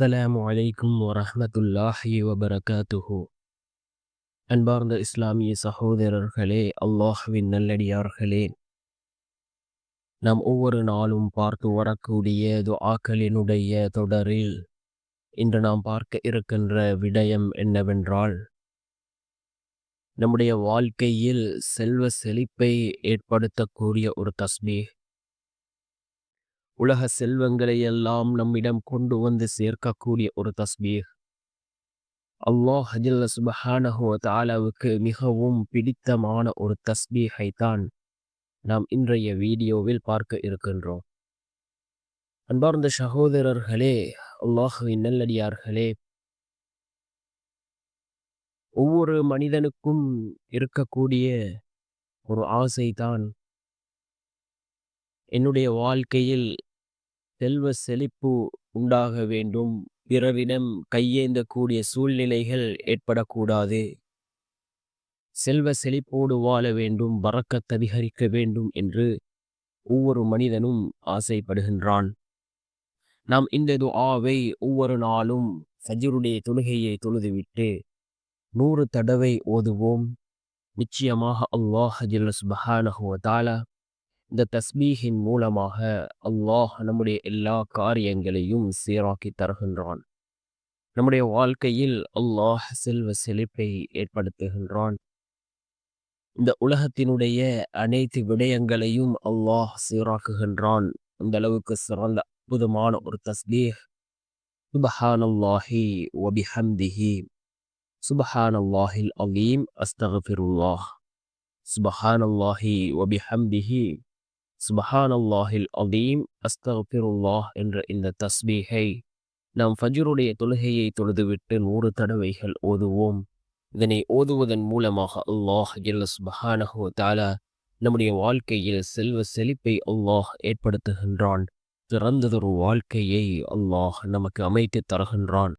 அஸ்ஸலாம் வலைக்கும் வரமத்துல்லாஹி வபரகாத்துஹு. அன்பார்ந்த இஸ்லாமிய சகோதரர்களே அல்லாஹுவின் நல்லடியார்களே நாம் ஒவ்வொரு நாளும் பார்த்து வரக்கூடிய துஆக்களினுடைய தொடரில் இன்று நாம் பார்க்க இருக்கின்ற விடயம் என்னவென்றால் நம்முடைய வாழ்க்கையில் செல்வ செழிப்பை ஏற்படுத்தக்கூடிய ஒரு தஸ்பீஹ். உலக செல்வங்களை எல்லாம் நம்மிடம் கொண்டு வந்து சேர்க்கக்கூடிய ஒரு தஸ்பீர் அல்லாஹ் ஹஜல்ல சுபஹானஹு தாலாவுக்கு மிகவும் பிடித்தமான ஒரு தஸ்பீஹை தான் நாம் இன்றைய வீடியோவில் பார்க்க இருக்கின்றோம். அன்பார்ந்த சகோதரர்களே அல்லாஹுவின் நல்லடியார்களே. ஒவ்வொரு மனிதனுக்கும் இருக்கக்கூடிய ஒரு ஆசை தான் என்னுடைய வாழ்க்கையில் செல்வ செழிப்பு உண்டாக வேண்டும். பிறரிடம் கையேந்தக்கூடிய சூழ்நிலைகள் ஏற்படக்கூடாது. செல்வ செழிப்போடு வாழ வேண்டும். பறக்கத் அதிகரிக்க வேண்டும் என்று ஒவ்வொரு மனிதனும் ஆசைப்படுகின்றான். நாம் இந்த துஆவை ஒவ்வொரு நாளும் ஃபஜ்ருடைய தொழுகையை தொழுதுவிட்டு நூறு தடவை ஓதுவோம். நிச்சயமாக அல்லாஹ் ஜல்ல சுபஹானஹு தாலா இந்த தஸ்மீகின் மூலமாக அல்லாஹ் நம்முடைய எல்லா காரியங்களையும் சீராக்கி தருகின்றான். நம்முடைய வாழ்க்கையில் அல்லாஹ் செல்வ செழிப்பை ஏற்படுத்துகின்றான். இந்த உலகத்தினுடைய அனைத்து விடயங்களையும் அல்லாஹ் சீராக்குகின்றான். அந்த அளவுக்கு சிறந்த அற்புதமான ஒரு தஸ்பீஹ். சுபஹானல்லாஹி வபிஹம்திஹி. சுபஹானல்லாஹில் அலீம். அஸ்தகஃபிருல்லாஹ் சுபஹானல்லாஹி சுபஹான் அல்லாஹில் அதீம் அஸ்தகஃபிருல்லாஹ் என்ற இந்த தஸ்பீஹை நாம் ஃபஜ்ருடைய தொழுகையை தொழுதுவிட்டு நூறு தடவைகள் ஓதுவோம். இதனை ஓதுவதன் மூலமாக அல்லாஹ் ஜல்ல சுபஹானஹு தாலா நம்முடைய வாழ்க்கையில் செல்வ செழிப்பை அல்லாஹ் ஏற்படுத்துகின்றான். சிறந்ததொரு வாழ்க்கையை அல்லாஹ் நமக்கு அமைத்து தருகின்றான்.